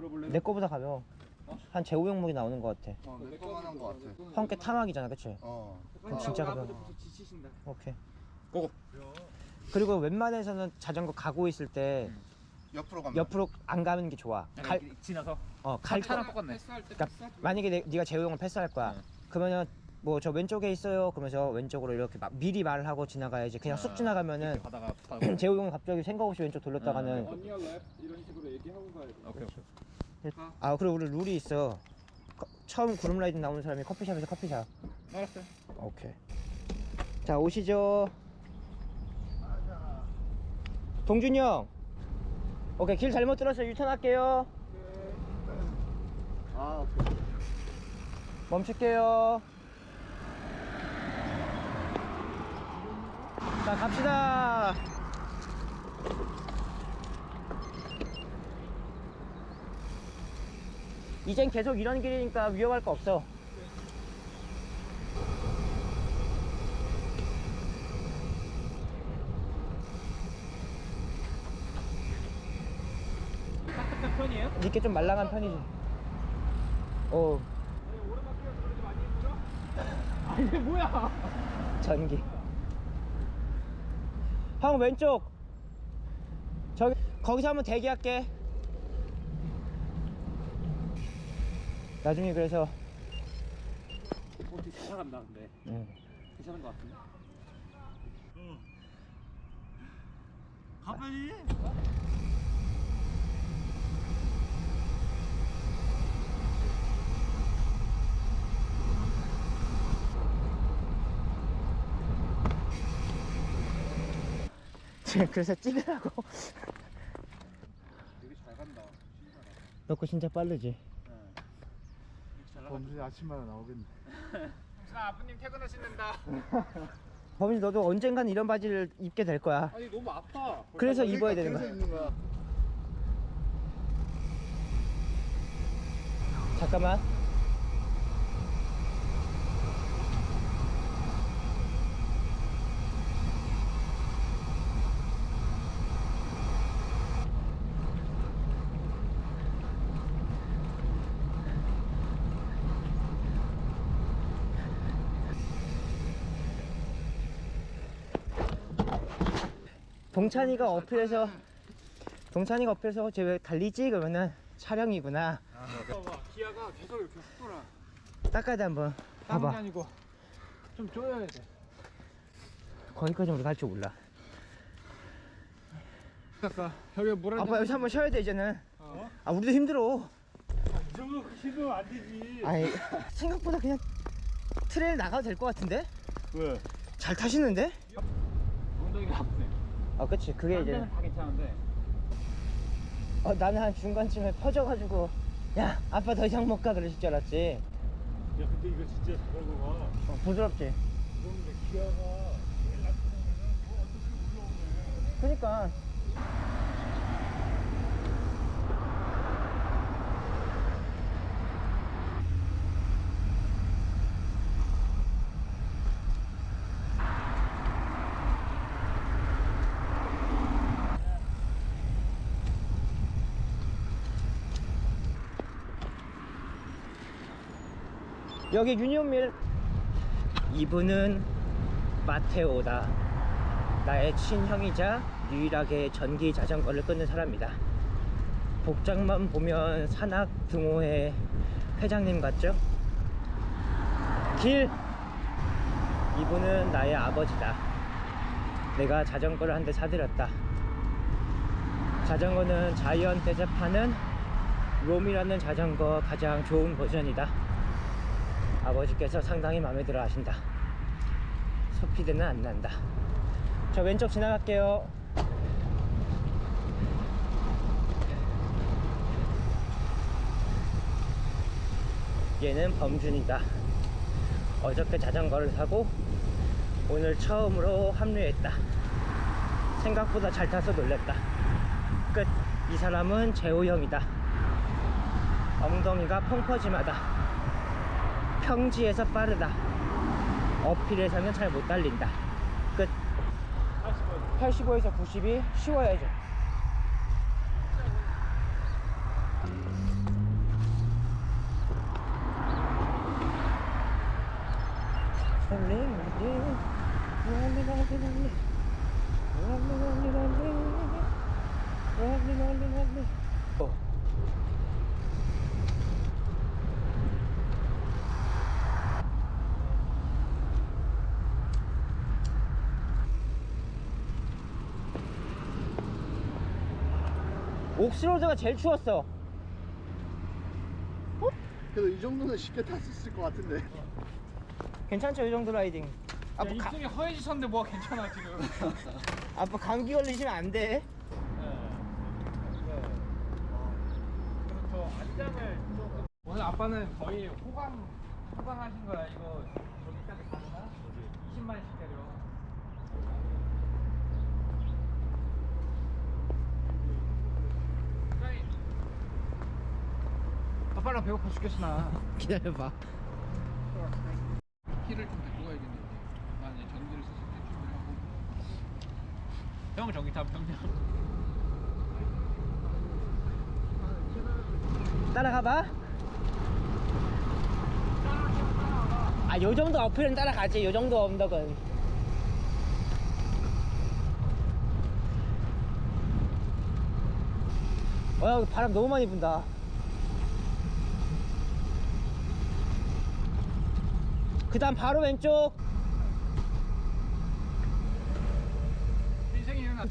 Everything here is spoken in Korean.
들어볼래? 내 거보다 가벼워 한 제오 형목이 나오는 것 같아 어, 내 거만 한거 같아. 형께 탐학이잖아 그치? 어. 그럼 진짜 가벼워 지치신다. 오케이 고고. 그리고 웬만해서는 자전거 가고 있을 때 옆으로 가면. 옆으로 안 가는 게 좋아 갈, 지나서. 어, 갈 거, 차랑 똑같네. 패스할 때 그러니까 만약에 내, 네가 제호 형을 패스할 거야 응. 그러면 뭐저 왼쪽에 있어요 그러면서 왼쪽으로 이렇게 막 미리 말을 하고 지나가야지 그냥 쑥 아, 지나가면은 가다가 타고. 제호 형은 갑자기 생각 없이 왼쪽 돌렸다가는 언니어 랩 이런 식으로 얘기하고 가야 돼 오케이 오케이. 아 그리고 우리 룰이 있어. 커- 처음 그룹 라이딩 나오는 사람이 커피숍에서 커피샵. 알았어요. 오케이. 자 오시죠. 동준이 형. 오케이 길 잘못 들었어요 유턴할게요. 아. 멈출게요. 자 갑시다 이젠 계속 이런 길이니까 위험할 거 없어. 딱딱한 편이에요? 이게 좀 말랑한 편이지. 오아 이게 뭐야? 전기. 형 왼쪽. 저기 거기서 한번 대기할게 나중에 그래서 어 되게 잘 나간다 근데. 음. 괜찮은 것 같은데. 가만히. 그래서 찍으라고 되게 잘 간다. 너거 진짜 빠르지 범준이 아침마다 나오겠네. 자 아버님 퇴근하신다. 범인 너도 언젠간 이런 바지를 입게 될 거야. 아니 너무 아파. 그래서 입어야 되는 그래서 거야. 입는 거야. 잠깐만 동찬이가 어필해서 동찬이가 어필해서 쟤왜 달리지? 그러면은 촬영이구나 봐봐 기아가 계속 이렇게 훅 돌아 닦아야 돼 한번 땀이 봐봐 아니고 좀 쪼여야 돼 거기까지 우리 갈줄 몰라 아까 여기 물한 아빠 여기서 한번 쉬어야 돼 이제는 어? 아 우리도 힘들어 이 정도 힘들면 안 되지 아니 생각보다 그냥 트레일 나가도 될 것 같은데? 왜? 잘 타시는데? 엉덩이가 아프네. 아 그치. 그게 딴 이제 다 괜찮은데. 어, 나는 한 중간쯤에 퍼져가지고 야 아빠 더 이상 못 가 그러실 줄 알았지. 야 근데 이거 진짜 잘하고 가 어, 부드럽지? 그런데 기아가 제일 낮은 거면은 뭐 어떻게 올라오네. 그니까 여기 유니온밀. 이분은 마테오다. 나의 친형이자 유일하게 전기 자전거를 끊는 사람이다. 복장만 보면 산악 등호회 회장님 같죠? 길! 이분은 나의 아버지다. 내가 자전거를 한 대 사드렸다. 자전거는 자이언트에서 파는 롬이라는 자전거 가장 좋은 버전이다 아버지께서 상당히 마음에 들어 하신다. 소피드는 안 난다. 저 왼쪽 지나갈게요. 얘는 범준이다. 어저께 자전거를 사고 오늘 처음으로 합류했다. 생각보다 잘 타서 놀랬다. 끝. 이 사람은 재호 형이다. 엉덩이가 펑퍼짐하다 평지에서 빠르다. 어필에서는 잘 못 달린다. 끝. 85 에서 90이 쉬워야죠 옥스로드가 제일 추웠어. 그래도 이 정도는 쉽게 탈 수 있을 것 같은데. 괜찮죠 이 정도 라이딩. 아빠 가, 인생이 허해지셨는데 뭐가 괜찮아 지금? 아빠 감기 걸리시면 안 돼. 그렇죠 안장을 조금 오늘 아빠는 거의 호강 호강하신 거야 이거. 저기까지 가나? 20만원씩 때려 사장님. 아빠랑 배고파 죽겠어 나 기다려봐. 키를 좀 데리고 가야겠는데 난 이제 전기를 썼을 때 준비를 하고 형 전기 탑 평장 따라가봐. 아, 요 정도 어필은 따라가지. 요 정도 언덕은. 와, 여기 바람 너무 많이 분다. 그 다음 바로 왼쪽. 인생이 일어나